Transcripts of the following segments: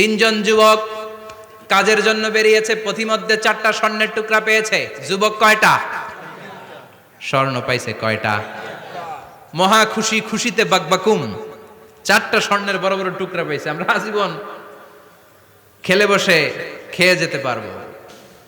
তিনজন যুবক কাজের জন্য বেরিয়েছে, পথিমধ্যে চারটা স্বর্ণের টুকরা পেয়েছে। যুবক কয়টা? স্বর্ণ পাইছে কয়টা? মহা খুশি খুশিতে বাকবাকুম। চারটা স্বর্ণের বড় বড় টুকরা পেয়েছে। আমরা আজীবন খেলে বসে খেয়ে যেতে পারব।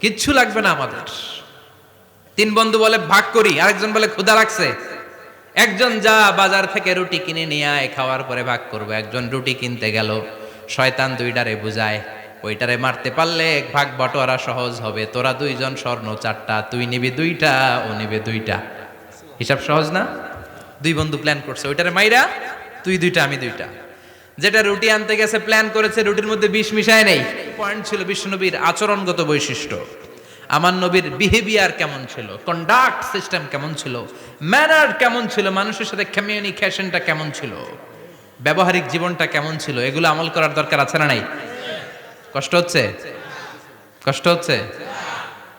কিচ্ছু লাগবে না আমাদের। তিন বন্ধু বলে, ভাগ করি। আরেকজন বলে, ক্ষুধা লাগছে। একজন যা বাজার থেকে রুটি কিনে নিয়ে আয়, খাওয়ার পরে ভাগ করব। একজন রুটি কিনতে গেল। শয়তান দুইটারে বুঝায়, ওইটারে মারতে পারলে ভাগ বটোয়ারা সহজ হবে, তোরা দুইজন স্বর্ণ চারটা, তুই নিবি দুইটা, ও নিবে দুইটা। হিসাব সহজ না? দুই বন্ধু প্ল্যান করছে, ওইটারে মাইরা তুই দুইটা, আমি দুইটা। যেটা রুটি আনতে গেছে প্ল্যান করেছে, রুটির মধ্যে বিষ মিশায় নেই। পয়েন্ট ছিল বিষ্ণুনবীর আচরণগত বৈশিষ্ট্য। আমার নবীর বিহেভিয়ার কেমন ছিল? কন্ডাক্ট সিস্টেম কেমন ছিল? ম্যানার কেমন ছিল? মানুষের সাথে কমিউনিকেশনটা কেমন ছিল? ব্যবহারিক জীবনটা কেমন ছিল? এগুলো আমল করার দরকার আছে না নাই? কষ্ট হচ্ছে? কষ্ট হচ্ছে?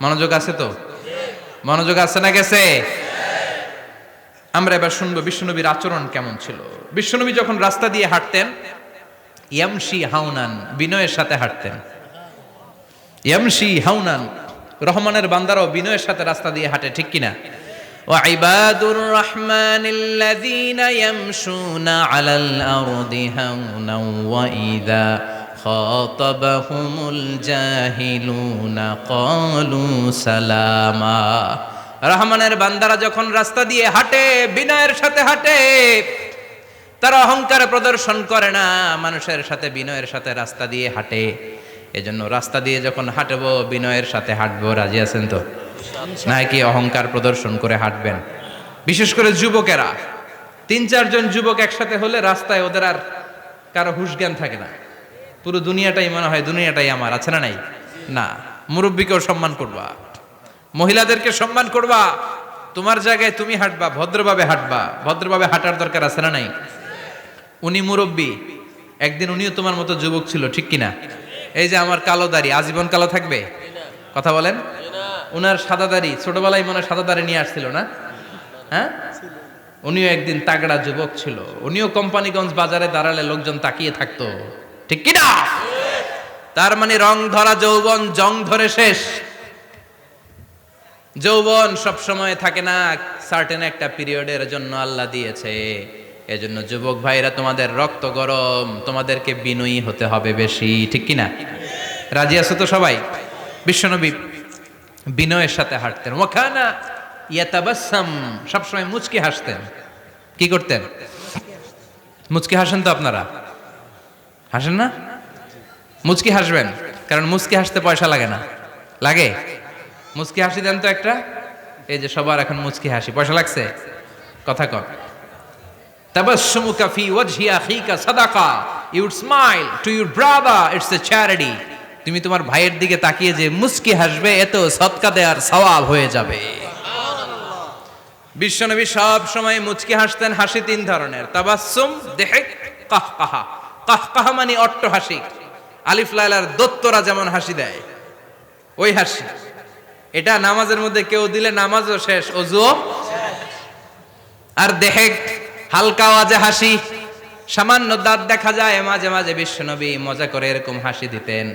মনোযোগ আছে তো? মনোযোগ আছে না গেছে? আমরা এবার শুনব বিশ্বনবীর আচরণ কেমন ছিল। বিশ্বনবী যখন রাস্তা দিয়ে হাঁটতেন, ইয়ামশি হাউনান বিনয়ের সাথে হাঁটতেন। ইয়ামশি হাউনান রহমানের বান্দারাও বিনয়ের সাথে রাস্তা দিয়ে হাঁটে, ঠিক কিনা? وعباد الرحمن الذين يمشون على الأرض هونا وإذا خاطبهم الجاهلون قالوا سلاما রহমানের বান্দারা যখন রাস্তা দিয়ে হাঁটে বিনয়ের সাথে হাঁটে তারা অহংকার প্রদর্শন করে না মানুষের সাথে বিনয়ের সাথে রাস্তা দিয়ে হাঁটে এজন্য রাস্তা দিয়ে যখন হাঁটবো, বিনয়ের সাথে হাঁটবো, রাজি আছেন তো? নাকি অহংকার প্রদর্শন করে হাঁটবেন? বিশেষ করে যুবকেরা, তিন চারজন যুবক একসাথে হলে রাস্তায় ওদের আর কারও হুশ জ্ঞান থাকে না। পুরো দুনিয়াটাই মনে হয় দুনিয়াটাই আমার, আছে না নাই? না, মুরব্বীকেও সম্মান করবা। মহিলাদেরকে সম্মান করবা। তোমার জায়গায় তুমি হাঁটবা, ভদ্রভাবে হাঁটবা। ভদ্রভাবে হাঁটার দরকার আছে না নাই? উনি মুরব্বী, একদিন উনিও তোমার মতো যুবক ছিল, ঠিক কিনা? এই যে আমার কালো দাড়ি, আজীবন কালো থাকবে? কথা বলেন। উনার সাদা দাড়ি, ছোটবেলায় মনে সাদা দাড়ি নিয়ে আসছিল না? হ্যাঁ? উনিও একদিন তাগড়া যুবক ছিল। উনিও কোম্পানিগঞ্জ বাজারে দাঁড়ালে লোকজন তাকিয়ে থাকতো। ঠিক কিনা? তার মানে রং ধরা যৌবন, জং ধরে শেষ। যৌবন সব সময় থাকে না সার্টেন একটা পিরিয়ডের জন্য আল্লাহ দিয়েছে। এজন্য যুবক ভাইরা, তোমাদের রক্ত গরম, তোমাদেরকে বিনয়ী হতে হবে বেশি, ঠিক কি না রাজি আছো তো সবাই? বিশ্বনবী বিনয়ের সাথে হাঁটতেন। ওখানা ইয়াতাবাসাম সবসময় মুচকি হাসতেন। কি করতেন? মুচকি হাসেন তো আপনারা? হাসেন না? মুচকি হাসবেন, কারণ মুচকি হাসতে পয়সা লাগে না। লাগে? মুচকি হাসি দেন তো একটা? এই যে সবার এখন মুচকি হাসি, পয়সা লাগছে? কথা কন। তাবাসসুমুকা ফি ওয়াজহি আখিকা, সাদাকা। You would smile to your brother it's a charity তুমি তোমার ভাইয়ের দিকে তাকিয়ে যে মুচকি হাসবে এত সদকা দেওয়ার সওয়াব হয়ে যাবে। বিশ্বনবী সব সময় মুচকি হাসতেন, হাসি তিন ধরনের। তাবাসসুম, দেহেক, কাহকাহা। কাহকাহা মানে অট্ট হাসি। আলিফ লাইলার দত্তরা যেমন হাসি দেয়, ওই হাসি। এটা নামাজের মধ্যে কেউ দিলে নামাজও শেষ, অজুও আর দেহে হালকা আওয়াজে হাসি। সামান্য দাঁত দেখা যায়, মাঝে মাঝে বিশ্বনবী মজা করে এরকম হাসি দিতেন।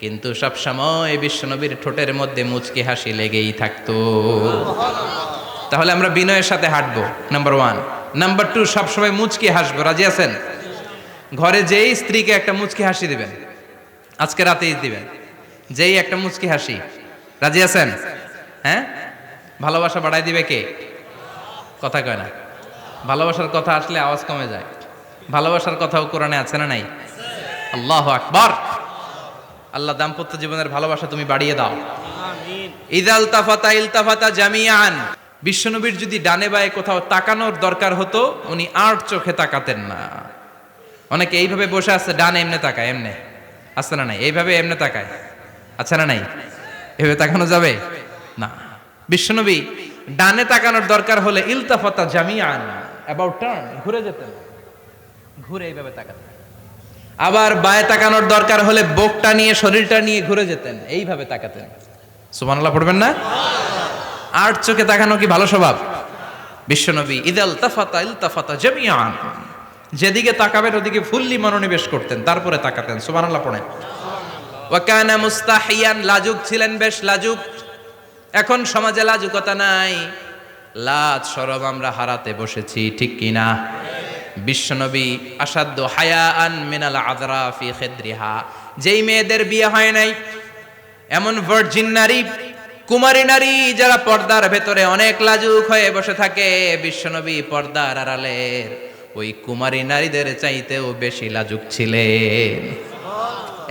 কিন্তু সব সময় বিশ্বনবীর ঠোঁটের মধ্যে মুচকি হাসি লেগেই থাকতো। তাহলে আমরা বিনয়ের সাথে হাঁটবো নাম্বার ওয়ান নাম্বার টু সবসময় মুচকি হাসবো, রাজি আছেন? ঘরে যেই স্ত্রীকে একটা মুচকি হাসি দিবেন, আজকে রাতেই দিবেন, যেই একটা মুচকি হাসি, রাজি আছেন? হ্যাঁ? ভালোবাসা বাড়াই দিবে কে? কথা কয় না। ভালোবাসার কথা আসলে আওয়াজ কমে যায়। ভালোবাসার কথাও কোরআনে আছে না নাই? আল্লাহ আকবার। আল্লাহ দাম্পত্য জীবনের ভালোবাসা তুমি বাড়িয়ে দাও। ইদাল তাফাতা ইলতাফাতা জামিয়ান বিশ্বনবীর যদি ডানে বায়ে কোথাও তাকানোর দরকার হতো উনি আট চোখে তাকাতেন না। অনেকে এইভাবে বসে আছে ডানে এমনে তাকায় এমনে। আছে না নাই? এইভাবে এমনে তাকায়। আছে না নাই? এভাবে তাকানো যাবে? না। বিশ্বনবী ডানে তাকানোর দরকার হলে ইলতাফাতা জামিয়ান অ্যাবাউট টার্ন ঘুরে যেতেন ঘুরে এইভাবে তাকাতেন আবার বায়ে তাকানোর দরকার হলে বোকটা নিয়ে, শরীরটা নিয়ে ঘুরে যেতেন, এইভাবে তাকাতেন। সুবহানাল্লাহ পড়বেন না? আট চোখে তাকানো কি ভালো স্বভাব? বিশ্বনবী, ইদাল তাফাতা ইলতাফাতা জামিয়ান যেদিকে তাকাবেন, ওদিকে ফুললি মনোনিবেশ করতেন, তারপরে তাকাতেন। সুবহানাল্লাহ পড়েন। ওয়াকানা মুস্তাহিয়ান, লাজুক ছিলেন বেশ লাজুক। এখন সমাজে লাজুকতা নাই। লাজ সরব আমরা হারাতে বসেছি, ঠিক কিনা বিশ্বনবী আসাদ্য হায়া আন মিনাল আদরা ফি খেদ্রিহা। যেই মেয়েদের বিয়ে হয় নাই, এমন ভার্জিন নারী, কুমারী নারী যারা পর্দার ভেতরে অনেক লাজুক হয়ে বসে থাকে, বিশ্বনবী পর্দার আড়ালের ওই কুমারী নারীদের চাইতেও বেশি লাজুক ছিলেন।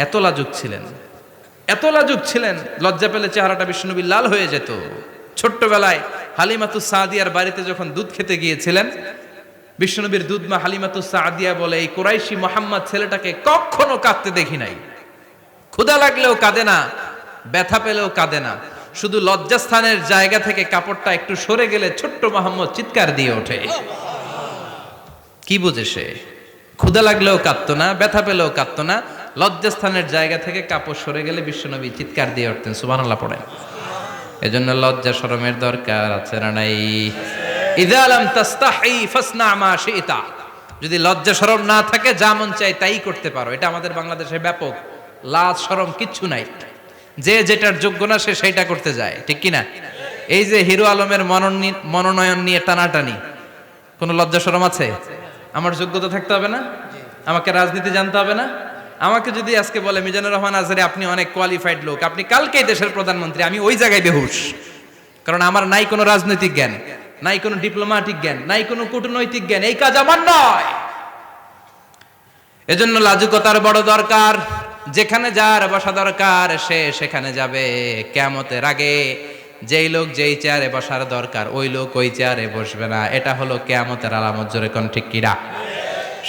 এত লাজুক ছিলেন, এত লাজুক ছিলেন, লজ্জা পেলে চেহারাটা বিষ্ণুবী লাল হয়ে যেত। ছোট্টবেলায় হালিমাতু সাদিয়ার বাড়িতে যখন দুধ খেতে গিয়েছিলেন বিষ্ণুনবীর দুধ মা হালিমাতু সাদিয়া বলে, এই কোরাইশি মোহাম্মদ ছেলেটাকে কখনো কাঁদতে দেখি নাই। ক্ষুধা লাগলেও কাঁদে না, ব্যথা পেলেও কাঁদে না। শুধু লজ্জাস্থানের জায়গা থেকে কাপড়টা একটু সরে গেলে ছোট্ট মোহাম্মদ চিৎকার দিয়ে ওঠে। কি বুঝে সে? ক্ষুধা লাগলেও কাঁদতো না, ব্যথা পেলেও কাঁদতো না। লজ্জাস্থানের জায়গা থেকে কাপড় সরে গেলে বিশ্বনবী চিৎকার দিয়ে উঠতেন, সুবহানাল্লাহ পড়েন। এজন্য লজ্জা শরমের দরকার আছে না নাই? ইদা লাম তাস্তাহি ফাসনা মা শিতা। যদি লজ্জা শরম না থাকে, যা মন চাই তাই করতে পারো। এটা আমাদের বাংলাদেশে ব্যাপক। লাজ, শরম কিচ্ছু নাই। যে যেটার যোগ্য না, সে সেইটা করতে যায়। ঠিক কি না এই যে হিরো আলমের মনোনয়ন নিয়ে টানাটানি, কোনো লজ্জা শরম আছে? আমার যোগ্যতা থাকতে হবে না? আমাকে রাজনীতি জানতে হবে না? আমাকে যদি আজকে বলে, মিজানুর রহমান আজহারি, আপনি অনেক কোয়ালিফাইড লোক। আপনি কালকেই দেশের প্রধানমন্ত্রী। আমি ওই জায়গায় বেহুশ। কারণ আমার নাই কোনো রাজনৈতিক জ্ঞান, নাই কোনো ডিপ্লোম্যাটিক জ্ঞান, নাই কোনো কূটনৈতিক জ্ঞান। এই কাজ আমার নয়। এজন্য লাজুকতার বড় দরকার। যেখানে যার বসা দরকার, সে সেখানে যাবে কেমতের আগে। যেই লোক যেই চেয়ারে বসার দরকার, ওই লোক ওই চেয়ারে বসবে না। এটা হলো কেয়ামতের আলামত। জোরে কোন ঠিক কিরা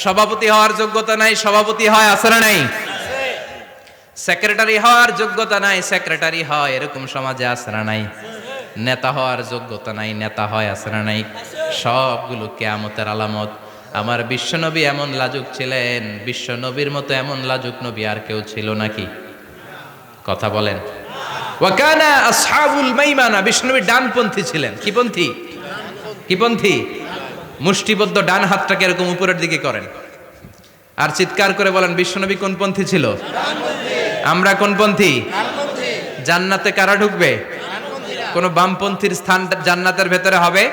সভাপতি হওয়ার যোগ্যতা নাই, সভাপতি হয় আসলে নাই? সেক্রেটারি হওয়ার যোগ্যতা নাই, সেক্রেটারি হয়, এরকম সমাজে আসরা নাই? নেতা হওয়ার যোগ্যতা নাই, নেতা হয় আসরা নাই? সবগুলো কেয়ামতের আলামত। আমার বিশ্বনবী এমন লাজুক ছিলেন, বিশ্বনবীর মতো এমন লাজুক নবী আর কেউ ছিল নাকি? কথা বলেন। ওয়াকানা আসহাবুল মাইমানা বিষ্ণুবী ডানপন্থী ছিলেন। কি পন্থী? কি পন্থী? মুষ্টিবদ্ধ ডান হাতটাকে এরকম উপরের দিকে করেন। আর চিৎকার করে বলেন, বিশ্বনবী কোন পন্থী ছিল? আমরা কোন পন্থী? জান্নাতে কারা ঢুকবে? কোন বামপন্থীর স্থান জান্নাতের ভেতরে হবে?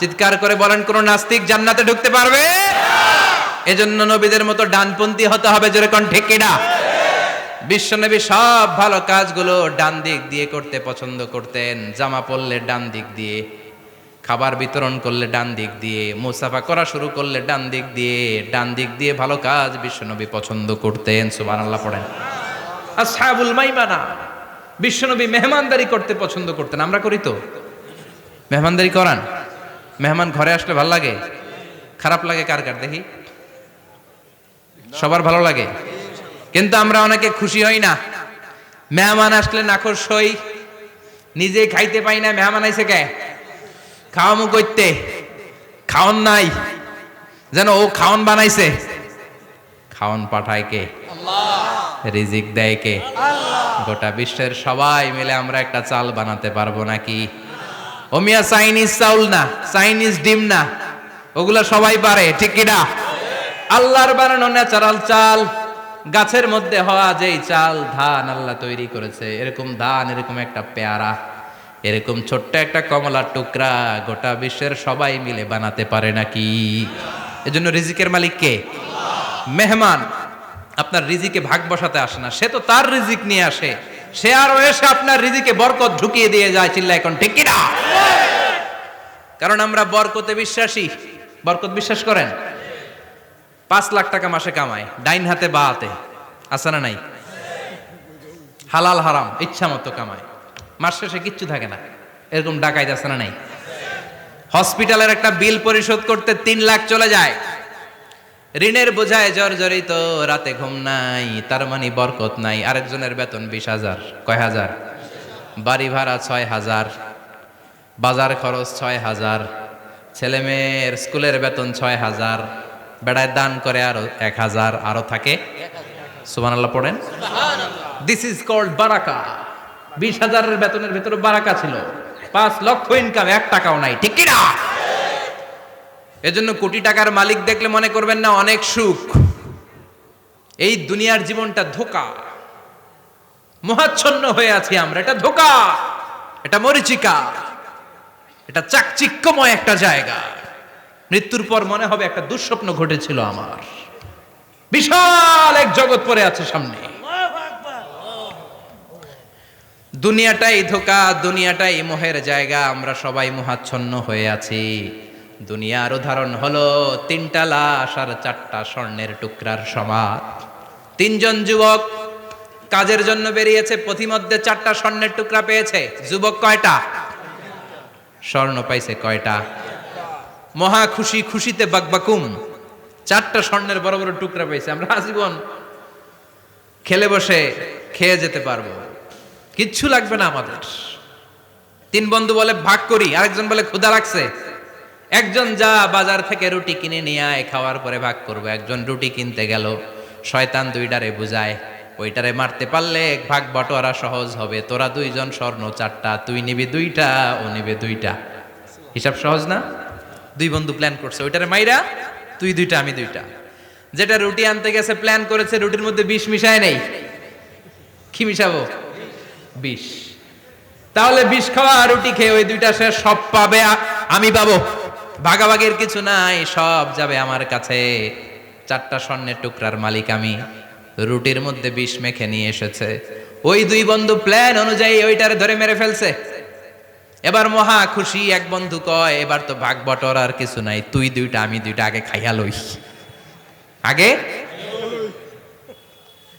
চিৎকার করে বলেন, কোন নাস্তিক জান্নাতে ঢুকতে পারবে? এজন্য নবীদের মতো ডানপন্থী হতে হবে যেরকম ঠেকিনা বিশ্বনবী সব ভালো কাজগুলো ডান দিক দিয়ে করতে পছন্দ করতেন, জামা পরলে ডান দিক দিয়ে খাবার বিতরণ করলে ডান দিক দিয়ে, মুসাফা করা শুরু করলে ডান দিক দিয়ে, ডান দিক দিয়ে ভালো কাজ বিশ্বনবী পছন্দ করতেন, সুবহানাল্লাহ পড়েন। আসহাবুল মাইমানা, বিশ্বনবী মেহমানদারি করতে পছন্দ করতেন, আমরা করি তো। মেহমানদারি করান। মেহমান ঘরে আসলে ভালো লাগে? খারাপ লাগে কার কার? দেখি। সবার ভালো লাগে। কিন্তু আমরা অনেকে খুশি হই না। মেহমান আসলে নাখর সই নিজে খাইতে পাই না, মেহমান আইসে কে? খাওয়ামু করতে খাওন নাই। যেন ও খাওন বানাইছে। খাওন পাঠায় কে? রিজিক দেয় কে? গোটা বিশ্বের সবাই মিলে আমরা একটা চাল বানাতে পারব নাকি? ওমিয়া চাইনিজ চাউল না, চাইনিজ ডিম না। ওগুলা সবাই পারে, ঠিক কিনা আল্লাহর বানানো ন্যাচারাল চাল, গাছের মধ্যে হওয়া যেই চাল ধান আল্লাহ তৈরি করেছে। এরকম ধান, এরকম একটা পেয়ারা। এরকম ছোট্ট একটা কমলার টুকরা গোটা বিশ্বের সবাই মিলে বানাতে পারে নাকি? এজন্য রিজিকের মালিক কে? মেহমান। আপনার রিজিকে ভাগ বসাতে আসে না। সে তো তার রিজিক নিয়ে আসে। সে আরও এসে আপনার রিজিকে বরকত ঢুকিয়ে দিয়ে যায় চিল্লা এখন ঠিক কিনা? কারণ আমরা বরকতে বিশ্বাসী। বরকত বিশ্বাস করেন? পাঁচ লাখ টাকা মাসে কামায়, ডাইন হাতে বা হাতে। আছে না নাই? হালাল হারাম, ইচ্ছা মতো কামায়। মাস শেষে কিচ্ছু থাকে না। এরকম ডাকাইত আছে না নাই? হসপিটালের একটা বিল পরিশোধ করতে তিন লাখ চলে যায়। ঋণের বোঝায় জর্জরিত রাতে ঘুম নাই তার মানে বরকত নাই। আরেকজনের বেতন বিশ হাজার। কয় হাজার? বাড়ি ভাড়া ছয় হাজার বাজার খরচ ছয় হাজার ছেলে মেয়ের স্কুলের বেতন ছয় হাজার বেড়ায় দান করে আরও এক হাজার আরও থাকে। সুবান আল্লাহ পড়েন দিস ইজ কল্ড বারাকা। বিশ হাজারের বেতনের ভেতরে বারাকা ছিল। পাঁচ লক্ষ ইনকাম এক টাকাও নাই। ঠিক কিনা? এজন্য কোটি টাকার মালিক দেখলে মনে করবেন না অনেক সুখ। এই দুনিয়ার জীবনটা ধোকা। মহাচ্ছন্ন হয়ে আছি আমরা। এটা ধোকা। এটা মরিচিকা। এটা চাকচিক্যময় একটা জায়গা। মৃত্যুর পর মনে হবে একটা দুঃস্বপ্ন ঘটেছিল আমার। বিশাল এক জগৎ পড়ে আছে সামনে। দুনিয়াটাই ধোকা, দুনিয়াটাই মোহের জায়গা, আমরা সবাই মোহাচ্ছন্ন হয়ে আছি। দুনিয়ার উদাহরণ হলো তিনটা লাশ আর চারটা স্বর্ণের টুকরার সমাদ। তিনজন যুবক কাজের জন্য বেরিয়েছে, পথিমধ্যে চারটা স্বর্ণের টুকরা পেয়েছে। যুবক কয়টা? স্বর্ণ পাইছে কয়টা? মহা খুশি, খুশিতে বাকবাকুম। চারটা স্বর্ণের বড় বড় টুকরা পেয়েছে, আমরা আজীবন খেলে বসে খেয়ে যেতে পারব। কিচ্ছু লাগবে না আমাদের। তিন বন্ধু বলে, ভাগ করি। আরেকজন বলে, ক্ষুধা লাগছে। একজন যা বাজার থেকে রুটি কিনে নিয়ে আয়, খাওয়ার পরে ভাগ করব। একজন রুটি কিনতে গেল, শয়তান দুইটারে বুঝায়, ওইটারে মারতে পারলে ভাগ বটোয়ারা সহজ হবে। তোরা দুইজন স্বর্ণ চারটা, তুই নিবি দুইটা, ও নিবে দুইটা। হিসাব সহজ না? দুই বন্ধু প্ল্যান করছে, ওইটারে মাইরা তুই দুইটা, আমি দুইটা। যেটা রুটি আনতে গেছে প্ল্যান করেছে, রুটির মধ্যে বিষ মিশায় নেই। কি মিশাবো? বিষ। তাহলে বিষ খাওয়া রুটি খেয়ে ওই দুইটা সে সব পাবে আমি পাবো। ভাগাভাগির কিছু নাই, সব যাবে আমার কাছে। চারটা স্বর্ণের টুকরার মালিক আমি। রুটির মধ্যে বিষ মেখে নিয়ে এসেছে। ওই দুই বন্ধু প্ল্যান অনুযায়ী ওইটারে ধরে মেরে ফেলছে। এবার মহা খুশি এক বন্ধু কয়, এবার তো ভাগ বটর আর কিছু নাই, তুই দুইটা, আমি দুইটা আগে খাইয়া লই। আগে?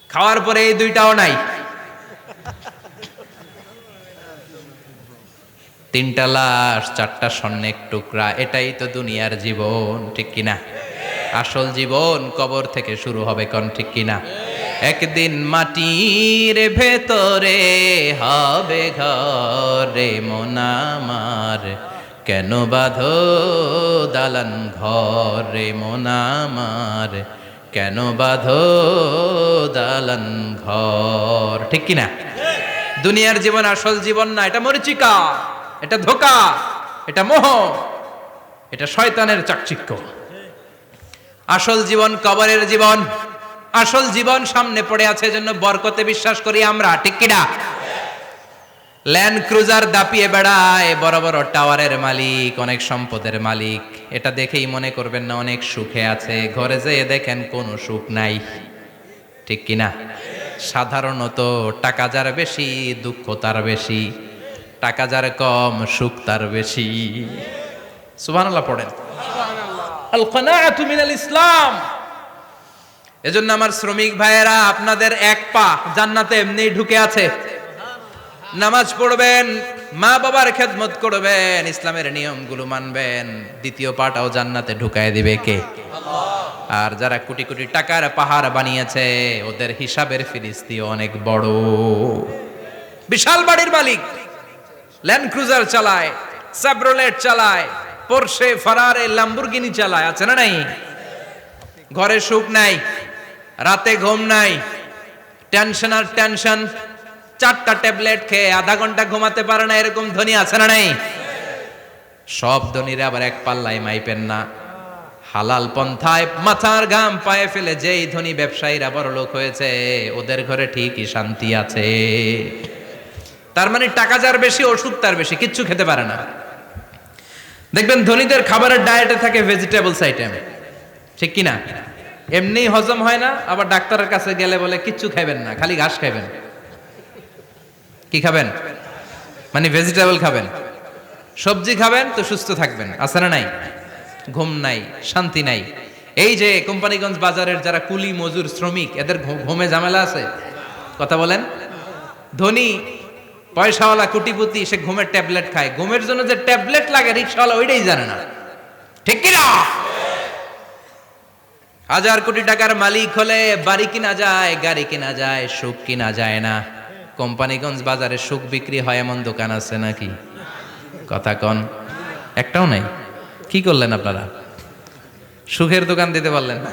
খাওয়ার পরে এই দুইটাও নাই। তিনটা লাশ, চারটা স্বর্ণের টুকরা, এটাই তো দুনিয়ার জীবন, ঠিক কিনা আসল জীবন কবর থেকে শুরু হবে কোন, ঠিক কিনা একদিন মাটির ভেতরে হবে ঘরে মোনামার কেন বাঁধো দালান ঘরে মোনামার কেন বাঁধো দালান ঘর, ঠিক কিনা দুনিয়ার জীবন আসল জীবন না, এটা মরিচিকা। এটা ধোকা, এটা মোহ, এটা শয়তানের চাকচিক্য। আসল জীবন কবরের জীবন, আসল জীবন সামনে পড়ে আছে জন্য বরকতে বিশ্বাস করি আমরা, ঠিক কিনা? ল্যান্ড ক্রুজার দাপিয়ে বেড়ায়, বড় বড় টাওয়ারের মালিক, অনেক সম্পদের মালিক। এটা দেখেই মনে করবেন না অনেক সুখে আছে, ঘরে যেয়ে দেখেন কোনো সুখ নাই। ঠিক কিনা? সাধারণত টাকা যার বেশি, দুঃখ তার বেশি। টাকা যার কম সুখ তার বেশি। সুবহানাল্লাহ পড়েন। আল কানাআতু মিনাল ইসলাম। এজন্য আমার শ্রমিক ভাইয়েরা আপনাদের এক পা জান্নাতে এমনি ঢুকে আছে। নামাজ পড়বেন মা বাবার খেদমত করবেন ইসলামের নিয়মগুলো মানবেন। দ্বিতীয় পাটাও জান্নাতে ঢুকায় দিবে কে? আর যারা কোটি কোটি টাকার পাহাড় বানিয়েছে ওদের হিসাবের ফিরিস্তি অনেক বড়। বিশাল বাড়ির মালিক। ল্যান্ড ক্রুজার চালায় স্যাব্রোলেট চালায় পোরশে ফারারে ল্যাম্বুরগিনি চালায়, আছে না নাই? ঘরে সুখ নাই, রাতে ঘুম নাই টেনশন আর টেনশন চারটা ট্যাবলেট খেয়ে আধা ঘণ্টা ঘুমাতে পারে না, এরকম ধনী আছে না নাই? সব ধনীরা আবার এক পাল্লায় মাইপেন না। হালাল পন্থায় মাথার ঘাম পায়ে ফেলে যেই ধনী ব্যবসায়ীরা বড় লোক হয়েছে, ওদের ঘরে ঠিকই শান্তি আছে। তার মানে টাকা যার বেশি, ওষুধ তার বেশি, কিচ্ছু খেতে পারে না। দেখবেন ধনীদের খাবারের ডায়েটে থাকে ভেজিটেবলস আইটেম ঠিক কিনা? এমনি হজম হয় না, আবার ডাক্তারের কাছে গেলে বলে, কিচ্ছু খাবেন না, খালি ঘাস খাবেন কি খাবেন? মানে ভেজিটেবল খাবেন। সবজি খাবেন, তো সুস্থ থাকবেন। না নাই? ঘুম নাই, শান্তি নাই। এই যে কোম্পানিগঞ্জ বাজারের যারা কুলি, মজুর, শ্রমিক, এদের ঘুমে ঝামেলা আছে? কথা বলেন। ধনী পয়সাওয়ালা কোটিপতি, সে ঘুমের ট্যাবলেট খায়। ঘুমের জন্য যে ট্যাবলেট লাগে, রিক্সাওয়ালা ওইটাই জানে না। ঠিক কিনা? হাজার কোটি টাকার মালিক হলে বাড়ি কিনা যায়, গাড়ি কিনা যায়, সুখ কিনা যায় না। কোম্পানিগঞ্জ বাজারে সুখ বিক্রি হয়, এমন দোকান আছে নাকি? কথা কন। একটাও নাই। কি করলেন আপনারা? সুখের দোকান দিতে পারলেন না?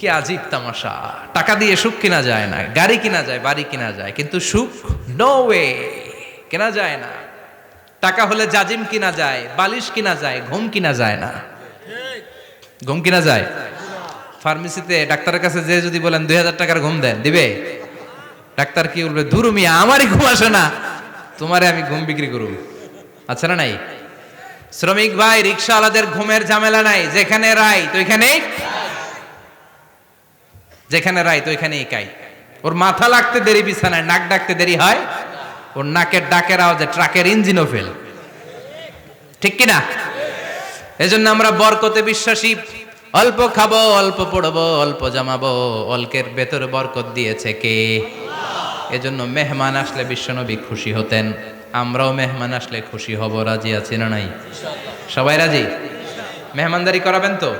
কি আজীব তামাশা। টাকা দিয়ে সুখ কিনা যায় না, গাড়ি কিনা যায়, বাড়ি কিনা যায়, কিন্তু সুখ নো ওয়ে কেনা যায় না। টাকা হলে জাজিম কিনা যায়, বালিশ কিনা যায়, ঘুম কিনা যায় না। ঘুম কিনা যায়? ফার্মেসিতে ডাক্তারের কাছে যে যদি বলেন, দুই হাজার টাকার ঘুম দেন, দিবে? ডাক্তার কি বলবে দূর মিয়া, আমারই ঘুম আসে না। তোমারে আমি ঘুম বিক্রি করুম। আচ্ছা না নাই? শ্রমিক ভাই, রিক্সাওয়ালাদের ঘুমের ঝামেলা নাই, যেখানে রাই তো এখানেই যেখানে রাই তো এখানেই কাই। ওর মাথা লাগতে দেরি, বিছানায় নাক ডাকতে দেরি হয়, ওর নাকের ডাকের আওয়াজে ট্রাকের ইঞ্জিনও ফেল ঠিক কিনা? এজন্য আমরা বরকতে বিশ্বাসী। অল্প খাব, অল্প পড়ব, অল্প জামাবো, অল্পের ভেতরে বরকত দিয়েছে কে? এজন্য মেহমান আসলে বিশ্বনবী খুশি হতেন। আমরাও মেহমান আসলে খুশি হব, রাজি আছি না নাই? সবাই রাজি? মেহমানদারি করাবেন তো?